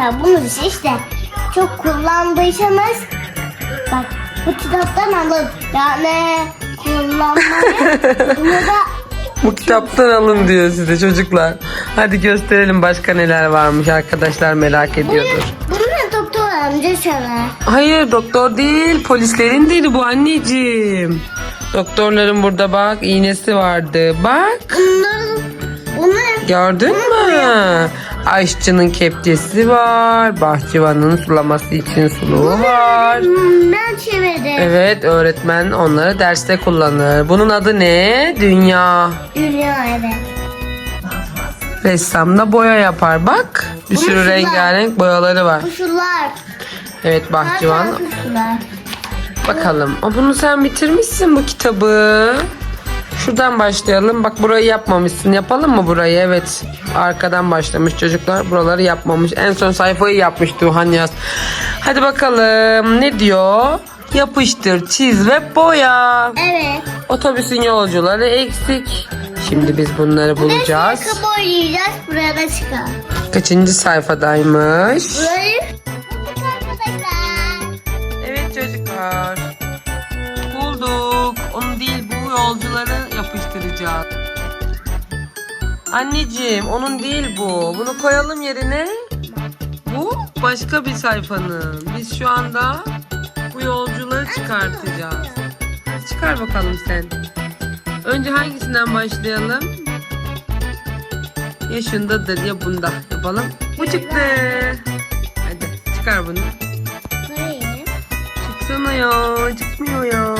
Arkadaşlar bunu işte çok kullandıysanız bak bu kitaptan alın. Yani kullanmayı bunu da Bu kitaptan alın diyor size çocuklar. Hadi gösterelim başka neler varmış arkadaşlar merak ediyordur. bunu da doktor amca sever. Hayır doktor değil polislerin dili bu anneciğim. Doktorların burada bak iğnesi vardı. Bak Bunların bunların gördün mü? Aşçının kepçesi var. Bahçıvanın sulaması için suluğu var. Ben çevirdim. Evet öğretmen onları derste kullanır. Bunun adı ne? Dünya. Dünya evet. Ressam da boya yapar bak. Bir sürü Kuşlar. rengarenk boyaları var. Kuşlar. Evet bahçıvan. Kuşlar. Bakalım. O bunu sen bitirmişsin bu kitabı. Şuradan başlayalım. Bak burayı yapmamışsın. Yapalım mı burayı? Evet. Arkadan başlamış çocuklar. Buraları yapmamış. En son sayfayı yapmıştı Tuhan Yaz. Hadi bakalım. Ne diyor? Yapıştır, çiz ve boya. Evet. Otobüsün yolcuları eksik. Şimdi biz bunları bulacağız. Kapı oynayacağız. Buraya da çıkar. Kaçıncı sayfadaymış? Burayı. Evet çocuklar. Bulduk. Onu değil bu yolcuları yapıştıracağız. Anneciğim onun değil bu. Bunu koyalım yerine. Bu başka bir sayfanın. Biz şu anda bu yolcuları çıkartacağız. Çıkar bakalım sen. Önce hangisinden başlayalım? Ya şundadır ya bunda. Yapalım. Bu çıktı. Hadi çıkar bunu. Çıksana ya. Çıkmıyor ya.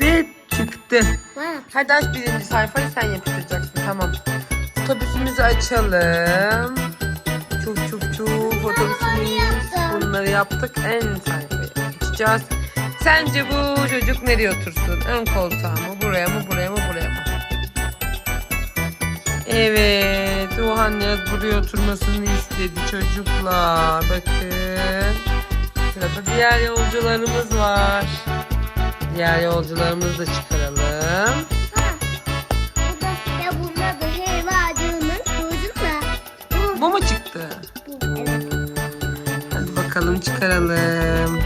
Evet çıktı. Hadi aç birinci sayfayı sen yapıştıracaksın. Tamam. Otobüsümüzü açalım. Çuf çuf çuf otobüsümüz. Bunları yaptık. En sayfayı açacağız. Sence bu çocuk nereye otursun? Ön koltuğa mı? Buraya mı? Buraya mı? Buraya mı? Evet. Tuhan Yaz buraya oturmasını istedi çocuklar. Bakın. Sırada diğer yolcularımız var. Diğer yolcularımızı da çıkaralım. Çıktı? Evet. Hadi bakalım çıkaralım.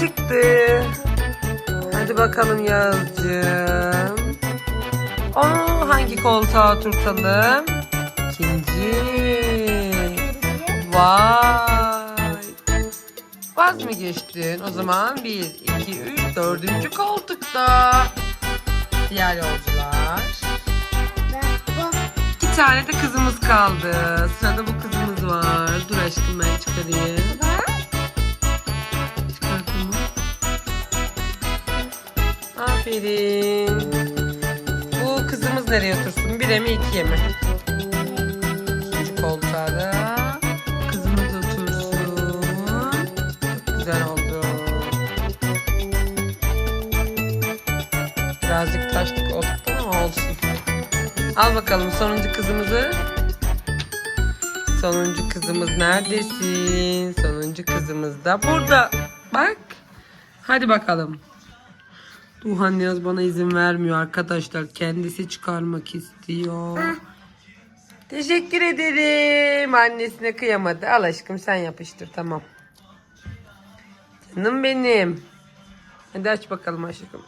Çıktı. Hadi bakalım Yağız'cığım. Onu hangi koltuğa oturtalım? İkinci. Vay. Vaz mı geçtin? O zaman bir, iki, üç, dördüncü koltukta. Diğer yolcular. İki tane de kızımız kaldı. Sırada bu kızımız var. Dur aşkım ben çıkarayım. Aferin. Bu kızımız nereye otursun? Bire mi ikiye mi? İkinci koltuğa kızımız otursun. Güzel oldu. Birazcık taştık olduk ama olsun. Al bakalım sonuncu kızımızı. Sonuncu kızımız neredesin? Sonuncu kızımız da burada. Bak. Hadi bakalım. Duhan Yaz bana izin vermiyor arkadaşlar. Kendisi çıkarmak istiyor. Teşekkür ederim. Annesine kıyamadı. Al aşkım sen yapıştır tamam. Canım benim. Hadi aç bakalım aşkım.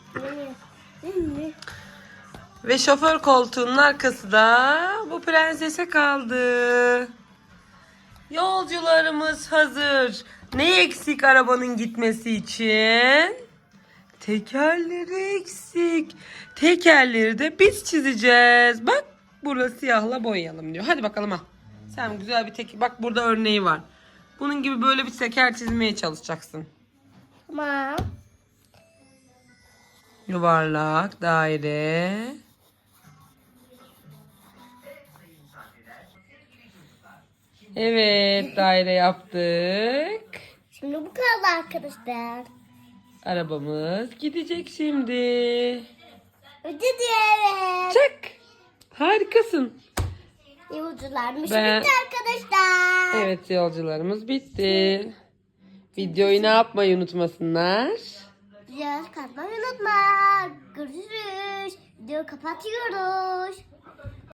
Ve şoför koltuğunun arkası da bu prensese kaldı. Yolcularımız hazır. Ne eksik arabanın gitmesi için? Tekerleri eksik. Tekerleri de biz çizeceğiz. Bak burası siyahla boyayalım diyor. Hadi bakalım ha. Sen güzel bir teker. Bak burada örneği var. Bunun gibi böyle bir teker çizmeye çalışacaksın. Tamam. Yuvarlak, daire. Evet, daire yaptık. Şimdi bu kadar arkadaşlar. Arabamız gidecek şimdi. Diyelim. Çak. Harikasın. Yolcularmış Ben- bitti arkadaşlar. Evet, yolcularımız bitti. Videoyu ne yapmayı unutmasınlar. Biraz katmayı unutma. Görüşürüz. Videoyu kapatıyoruz.